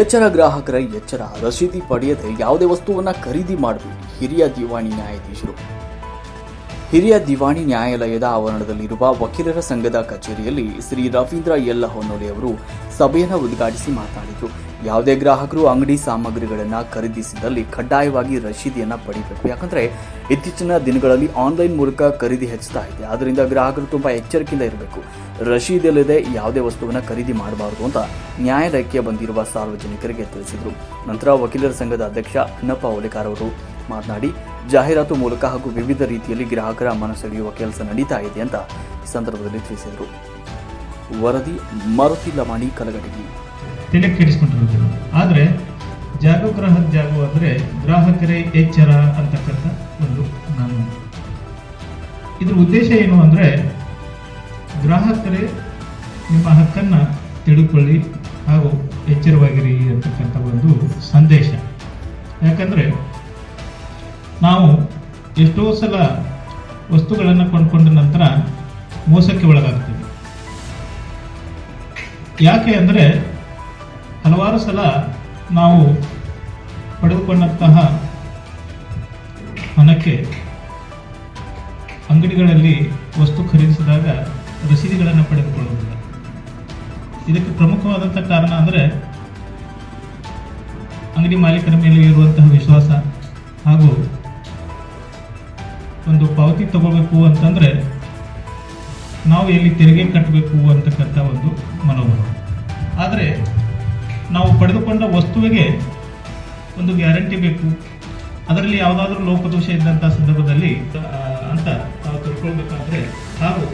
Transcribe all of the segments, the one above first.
ಎಚ್ಚರ ಗ್ರಾಹಕರ ಎಚ್ಚರ. ರಸೀದಿ ಪಡೆಯದೆ ಯಾವುದೇ ವಸ್ತುವನ್ನ ಖರೀದಿ ಮಾಡಬೇಡಿ ಹಿರಿಯ ದಿವಾಣಿ ನ್ಯಾಯಾಧೀಶರು. ಹಿರಿಯ ದಿವಾಣಿ ನ್ಯಾಯಾಲಯದ ಆವರಣದಲ್ಲಿರುವ ವಕೀಲರ ಸಂಘದ ಕಚೇರಿಯಲ್ಲಿ ಶ್ರೀ ರವೀಂದ್ರ ಎಲ್ಲ ಹೊನ್ನೋಳಿ ಅವರು ಸಭೆಯನ್ನು ಉದ್ಘಾಟಿಸಿ ಮಾತನಾಡಿದರು. ಯಾವುದೇ ಗ್ರಾಹಕರು ಅಂಗಡಿ ಸಾಮಗ್ರಿಗಳನ್ನು ಖರೀದಿಸಿದಲ್ಲಿ ಕಡ್ಡಾಯವಾಗಿ ರಶೀದಿಯನ್ನು ಪಡಿಬೇಕು. ಯಾಕಂದರೆ ಇತ್ತೀಚಿನ ದಿನಗಳಲ್ಲಿ ಆನ್ಲೈನ್ ಮೂಲಕ ಖರೀದಿ ಹೆಚ್ಚುತ್ತಾ ಇದೆ. ಆದ್ದರಿಂದ ಗ್ರಾಹಕರು ತುಂಬ ಎಚ್ಚರಿಕೆಯಿಂದ ಇರಬೇಕು. ರಶೀದಿಲ್ಲದೆ ಯಾವುದೇ ವಸ್ತುವನ್ನು ಖರೀದಿ ಮಾಡಬಾರದು ಅಂತ ನ್ಯಾಯಾಲಯಕ್ಕೆ ಬಂದಿರುವ ಸಾರ್ವಜನಿಕರಿಗೆ ತಿಳಿಸಿದರು. ನಂತರ ವಕೀಲರ ಸಂಘದ ಅಧ್ಯಕ್ಷ ಅಣ್ಣಪ್ಪ ಓಲೆಕಾರ್ ಅವರು ಮಾತನಾಡಿ ಜಾಹೀರಾತು ಮೂಲಕ ಹಾಗೂ ವಿವಿಧ ರೀತಿಯಲ್ಲಿ ಗ್ರಾಹಕರ ಮನಸೆಳೆಯುವ ಕೆಲಸ ನಡೀತಾ ಇದೆ ಅಂತ ಸಂದರ್ಭದಲ್ಲಿ ತಿಳಿಸಿದರು. ವರದಿ ಮಾರುತಿ ಲಮಾಣಿ ಕೆಡಿಸ್ಕೊಂಡಿರೋದಿಲ್ಲ ಆದರೆ ಜಾಗೋ ಗ್ರಾಹಕ ಜಾಗೋ ಅಂದರೆ ಗ್ರಾಹಕರೇ ಎಚ್ಚರ ಅಂತಕ್ಕಂಥ ಒಂದು ನಾನು ಇದ್ರ ಉದ್ದೇಶ ಏನು ಅಂದರೆ ಗ್ರಾಹಕರೇ ನಿಮ್ಮ ಹಕ್ಕನ್ನು ತಿಳ್ಕೊಳ್ಳಿ ಹಾಗೂ ಎಚ್ಚರವಾಗಿರಿ ಅಂತಕ್ಕಂಥ ಒಂದು ಸಂದೇಶ. ಯಾಕಂದರೆ ನಾವು ಎಷ್ಟೋ ಸಲ ವಸ್ತುಗಳನ್ನು ಕೊಂಡ್ಕೊಂಡ ನಂತರ ಮೋಸಕ್ಕೆ ಒಳಗಾಗ್ತೀವಿ. ಯಾಕೆ ಅಂದರೆ ಹಲವಾರು ಸಲ ನಾವು ಪಡೆದುಕೊಂಡಂತಹ ಹಣಕ್ಕೆ ಅಂಗಡಿಗಳಲ್ಲಿ ವಸ್ತು ಖರೀದಿಸಿದಾಗ ರಸೀದಿಗಳನ್ನು ಪಡೆದುಕೊಳ್ಳುವುದಿಲ್ಲ. ಇದಕ್ಕೆ ಪ್ರಮುಖವಾದಂಥ ಕಾರಣ ಅಂದರೆ ಅಂಗಡಿ ಮಾಲೀಕರ ಮೇಲೆ ಇರುವಂತಹ ವಿಶ್ವಾಸ ಹಾಗೂ ಪಾವತಿ ತಗೋಬೇಕು ಅಂತಂದರೆ ನಾವು ಎಲ್ಲಿ ತೆರಿಗೆ ಕಟ್ಟಬೇಕು ಅಂತಕ್ಕಂಥ ಒಂದು ಮನೋಭಾವ. ಆದರೆ ನಾವು ಪಡೆದುಕೊಂಡ ವಸ್ತುವಿಗೆ ಒಂದು ಗ್ಯಾರಂಟಿ ಬೇಕು. ಅದರಲ್ಲಿ ಯಾವುದಾದ್ರೂ ಲೋಪದೋಷ ಇದ್ದಂಥ ಸಂದರ್ಭದಲ್ಲಿ ಅಂತ ನಾವು ತಿಳ್ಕೊಳ್ಬೇಕಾದ್ರೆ ಹಾಗೂ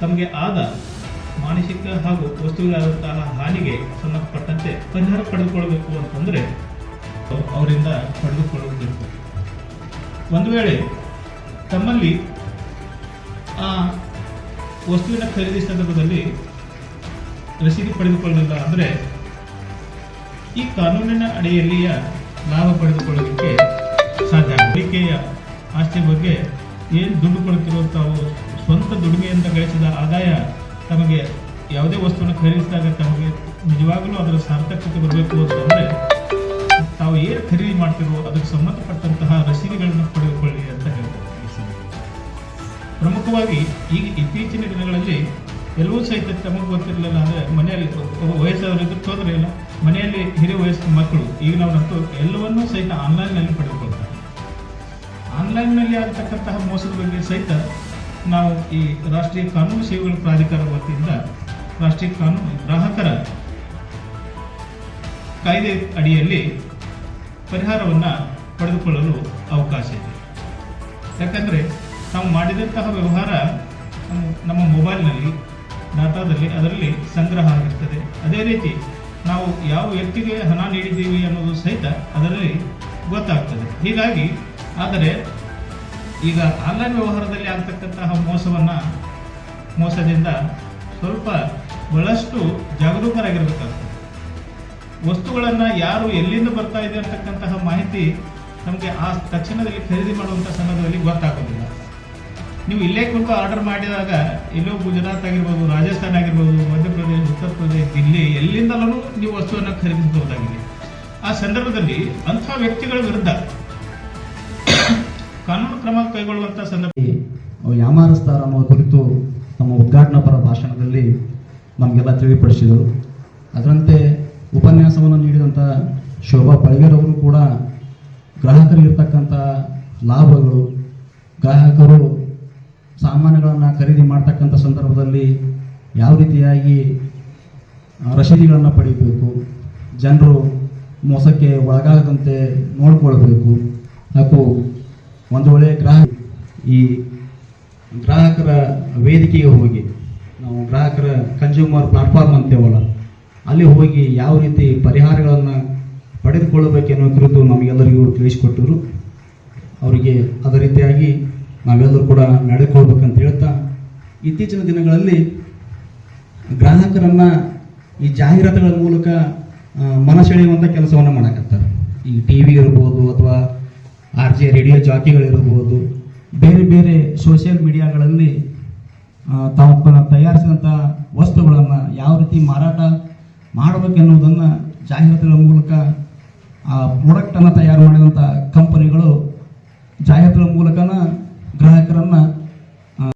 ತಮಗೆ ಆದ ಮಾನಸಿಕ ಹಾಗೂ ವಸ್ತುವಿಗಾದಂತಹ ಹಾನಿಗೆ ಸಂಬಂಧಪಟ್ಟಂತೆ ಪರಿಹಾರ ಪಡೆದುಕೊಳ್ಬೇಕು ಅಂತಂದರೆ, ಅವರಿಂದ ಪಡೆದುಕೊಳ್ಳಬೇಕು. ಒಂದು ವೇಳೆ ತಮ್ಮಲ್ಲಿ ಆ ವಸ್ತುವಿನ ಖರೀದಿ ಸಂದರ್ಭದಲ್ಲಿ ರಸೀದಿ ಪಡೆದುಕೊಳ್ಳಲಿಲ್ಲ ಅಂದರೆ ಈ ಕಾನೂನಿನ ಅಡಿಯಲ್ಲಿಯ ಲಾಭ ಪಡೆದುಕೊಳ್ಳೋದಕ್ಕೆ ಸಾಧ್ಯ ಬೇಕೆಯ ಆಸ್ತಿ ಬಗ್ಗೆ ಏನು ದುಡ್ಡು ಕೊಡ್ತಿರೋ ತಾವು ಸ್ವಂತ ದುಡಿಮೆಯಿಂದ ಗಳಿಸಿದ ಆದಾಯ ತಮಗೆ ಯಾವುದೇ ವಸ್ತುವನ್ನು ಖರೀದಿಸಿದಾಗ ತಮಗೆ ನಿಜವಾಗಲೂ ಅದರ ಸಾರ್ಥಕತೆ ಬರಬೇಕು ಅಂತಂದರೆ ತಾವು ಏನು ಖರೀದಿ ಮಾಡ್ತಿರೋ ಅದಕ್ಕೆ ಸಂಬಂಧಪಟ್ಟಂತಹ ರಸೀದಿಗಳನ್ನು ಪಡೆದುಕೊಳ್ಳಿ ಪ್ರಮುಖವಾಗಿ ಈಗ ಇತ್ತೀಚಿನ ದಿನಗಳಲ್ಲಿ ಎಲ್ಲವೂ ಸಹಿತ ತಮಗೆ ಗೊತ್ತಿರಲಿಲ್ಲ ಅಂದರೆ ಮನೆಯಲ್ಲಿ ಒಬ್ಬ ವಯಸ್ಸಾದವರಿದ್ದು ತೊಂದರೆ ಇಲ್ಲ. ಮನೆಯಲ್ಲಿ ಹಿರಿಯ ವಯಸ್ಸಿನ ಮಕ್ಕಳು, ಈಗ ನಾವು ಎಲ್ಲವನ್ನೂ ಸಹಿತ ಆನ್ಲೈನ್ನಲ್ಲಿ ಪಡೆದುಕೊಳ್ತಾರೆ ಆನ್ಲೈನ್ನಲ್ಲಿ ಆಗ್ತಕ್ಕಂತಹ ಮೋಸದ ಬಗ್ಗೆ ಸಹಿತ ನಾವು ಈ ರಾಷ್ಟ್ರೀಯ ಕಾನೂನು ಸೇವೆಗಳ ಪ್ರಾಧಿಕಾರ ವತಿಯಿಂದ ರಾಷ್ಟ್ರೀಯ ಕಾನೂನು ಗ್ರಾಹಕರ ಕಾಯ್ದೆ ಅಡಿಯಲ್ಲಿ ಪರಿಹಾರವನ್ನು ಪಡೆದುಕೊಳ್ಳಲು ಅವಕಾಶ ಇದೆ. ಯಾಕಂದರೆ ನಾವು ಮಾಡಿದಂತಹ ವ್ಯವಹಾರ ನಮ್ಮ- ಮೊಬೈಲ್ನಲ್ಲಿ, ಡಾಟಾದಲ್ಲಿ ಅದರಲ್ಲಿ ಸಂಗ್ರಹ ಆಗಿರ್ತದೆ. ಅದೇ ರೀತಿ ನಾವು ಯಾವ ವ್ಯಕ್ತಿಗೆ ಹಣ ನೀಡಿದ್ದೀವಿ ಅನ್ನೋದು ಸಹಿತ ಅದರಲ್ಲಿ ಗೊತ್ತಾಗ್ತದೆ. ಹೀಗಾಗಿ, ಆದರೆ ಈಗ ಆನ್ಲೈನ್ ವ್ಯವಹಾರದಲ್ಲಿ ಆಗ್ತಕ್ಕಂತಹ ಮೋಸವನ್ನು, ಮೋಸದಿಂದ ಸ್ವಲ್ಪ ಬಹಳಷ್ಟು ಜಾಗರೂಕರಾಗಿರಬೇಕಾಗ್ತದೆ. ವಸ್ತುಗಳನ್ನು ಯಾರು ಎಲ್ಲಿಂದ ಬರ್ತಾ ಇದೆ ಅಂತಕ್ಕಂತಹ ಮಾಹಿತಿ ನಮಗೆ ಆ ತಕ್ಷಣದಲ್ಲಿ ಖರೀದಿ ಮಾಡುವಂಥ ಸಂದರ್ಭದಲ್ಲಿ ಗೊತ್ತಾಗೋದಿಲ್ಲ. ನೀವು ಇಲ್ಲೇ ಕುಂತು ಆರ್ಡರ್ ಮಾಡಿದಾಗ ಎಲ್ಲೋ ಗುಜರಾತ್ ಆಗಿರ್ಬೋದು, ರಾಜಸ್ಥಾನ್ ಆಗಿರ್ಬೋದು, ಮಧ್ಯಪ್ರದೇಶ, ಉತ್ತರ ಪ್ರದೇಶ, ದಿಲ್ಲಿ, ಎಲ್ಲಿಂದಲೂ ನೀವು ವಸ್ತುವನ್ನು ಖರೀದಿಸಬಹುದಾಗಿದೆ. ಆ ಸಂದರ್ಭದಲ್ಲಿ ಅಂಥ ವ್ಯಕ್ತಿಗಳ ವಿರುದ್ಧ ಕಾನೂನು ಕ್ರಮ ಕೈಗೊಳ್ಳುವಂಥ ಸಂದರ್ಭ ಯಾಮಾರಿಸ್ತಾರ ಅನ್ನೋ ಕುರಿತು ನಮ್ಮ ಉದ್ಘಾಟನಾ ಪರ ಭಾಷಣದಲ್ಲಿ ನಮಗೆಲ್ಲ ತಿಳಿಪಡಿಸಿದರು. ಅದರಂತೆ ಉಪನ್ಯಾಸವನ್ನು ನೀಡಿದಂಥ ಶೋಭಾ ಅವರು ಕೂಡ ಗ್ರಾಹಕರಿಗಿರ್ತಕ್ಕಂಥ ಲಾಭಗಳು, ಗ್ರಾಹಕರು ಸಾಮಾನುಗಳನ್ನು ಖರೀದಿ ಮಾಡ್ತಕ್ಕಂಥ ಸಂದರ್ಭದಲ್ಲಿ ಯಾವ ರೀತಿಯಾಗಿ ರಶೀದಿಗಳನ್ನು ಪಡಿಬೇಕು ಜನರು ಮೋಸಕ್ಕೆ ಒಳಗಾಗದಂತೆ ನೋಡಿಕೊಳ್ಬೇಕು. ಹಾಗೂ ಒಂದು ವೇಳೆ ಗ್ರಾಹಕ, ಈ ಗ್ರಾಹಕರ ವೇದಿಕೆಗೆ ಹೋಗಿ, ನಾವು ಗ್ರಾಹಕರ ಕನ್ಸ್ಯೂಮರ್ ಪ್ಲಾಟ್ಫಾರ್ಮ್ ಅಂತೇವಲ್ಲ, ಅಲ್ಲಿ ಹೋಗಿ ಯಾವ ರೀತಿ ಪರಿಹಾರಗಳನ್ನು ಪಡೆದುಕೊಳ್ಳಬೇಕೆನ್ನೋ ಕುರಿತು ನಮಗೆಲ್ಲರಿಗೂ ತಿಳಿಸಿಕೊಟ್ಟರು. ಅವರಿಗೆ ಅದೇ ರೀತಿಯಾಗಿ ನಾವೆಲ್ಲರೂ ಕೂಡ ನಡೆದುಕೊಳ್ಬೇಕಂತ ಹೇಳ್ತಾ, ಇತ್ತೀಚಿನ ದಿನಗಳಲ್ಲಿ ಗ್ರಾಹಕರನ್ನು ಈ ಜಾಹೀರಾತುಗಳ ಮೂಲಕ ಮನ ಮನಸೆಳೆಯುವಂಥ ಕೆಲಸವನ್ನು ಮಾಡಕತ್ತಾರೆ. ಈ ಟಿ ವಿ ಇರ್ಬೋದು ಅಥವಾ ಆರ್ ಜೆ ರೇಡಿಯೋ ಜಾಕಿಗಳಿರ್ಬೋದು, ಬೇರೆ ಬೇರೆ ಸೋಷಿಯಲ್ ಮೀಡಿಯಾಗಳಲ್ಲಿ ತಾವು ತಯಾರಿಸಿದಂಥ ವಸ್ತುಗಳನ್ನು ಯಾವ ರೀತಿ ಮಾರಾಟ ಮಾಡಬೇಕೆನ್ನುವುದನ್ನು ಜಾಹೀರಾತುಗಳ ಮೂಲಕ, ಆ ಪ್ರಾಡಕ್ಟನ್ನು ತಯಾರು ಮಾಡಿದಂಥ ಕಂಪನಿಗಳು ಜಾಹೀರಾತುಗಳ ಮೂಲಕನ ಗ್ರಾಹಕರನ್ನು